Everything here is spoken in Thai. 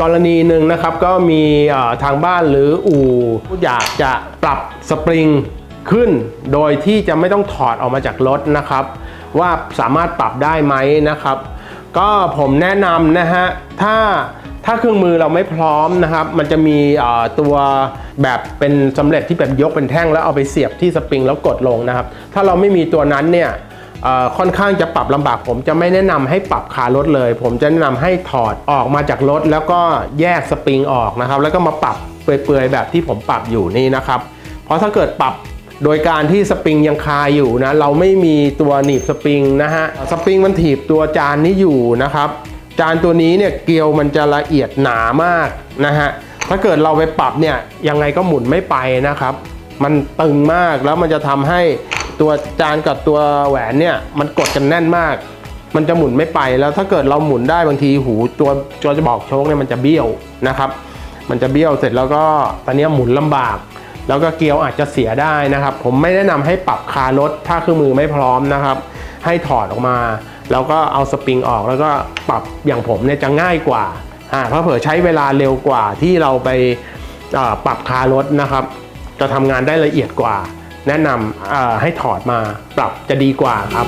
กรณีหนึ่งนะครับก็มีทางบ้านหรืออู่อยากจะปรับสปริงขึ้น โดยที่จะไม่ต้องถอดออกมาจากรถนะครับ ว่าสามารถปรับได้ไหมนะครับ ก็ผมแนะนำนะฮะถ้าถ้าเครื่องมือเราไม่พร้อมนะครับ มันจะมีตัวแบบเป็นสำเร็จที่แบบยกเป็นแท่งแล้วเอาไปเสียบที่สปริงแล้วกดลงนะครับ ถ้าเราไม่มีตัวนั้นเนี่ย ค่อนข้างจะปรับลำบาก ผมจะไม่แนะนำให้ปรับคารถเลย ผมจะแนะนำให้ถอดออกมาจากรถ แล้วก็แยกสปริงออกนะครับ แล้วก็มาปรับเปื่อยๆแบบที่ผมปรับอยู่นี่นะครับ เพราะถ้าเกิดปรับโดยการที่สปริงยังคาอยู่นะเราไม่มีตัวหนีบสปริงนะฮะสปริงมันถีบตัวจานนี้อยู่นะครับ จานตัวนี้เนี่ยเกลียวมันจะละเอียดหนามากนะฮะถ้าเกิดเราไปปรับเนี่ยยังไงก็หมุนไม่ไปนะครับ มันตึงมากแล้วมันจะทำให้ ตัวจานกับตัวแหวนเนี่ยมันกดกันแน่นมาก มันจะหมุนไม่ไปแล้วถ้าเกิดเราหมุนได้บางทีหูตัวตัวจะบอกโชคเนี่ยมันจะเบี้ยวนะครับ มันจะเบี้ยวเสร็จแล้วก็ตอนนี้หมุนลำบาก แล้วก็เกลียวอาจจะเสียได้นะครับ ผมไม่แนะนำให้ปรับคารถถ้าเครื่องมือไม่พร้อมนะครับ ให้ถอดออกมา แล้วก็เอาสปริงออกแล้วก็ปรับอย่างผมเนี่ยจะง่ายกว่าอ่าเพราะเผื่อใช้เวลาเร็วกว่าที่เราไปปรับคารถนะครับ จะทำงานได้ละเอียดกว่า แนะนำให้ถอดมาปรับจะดีกว่าครับ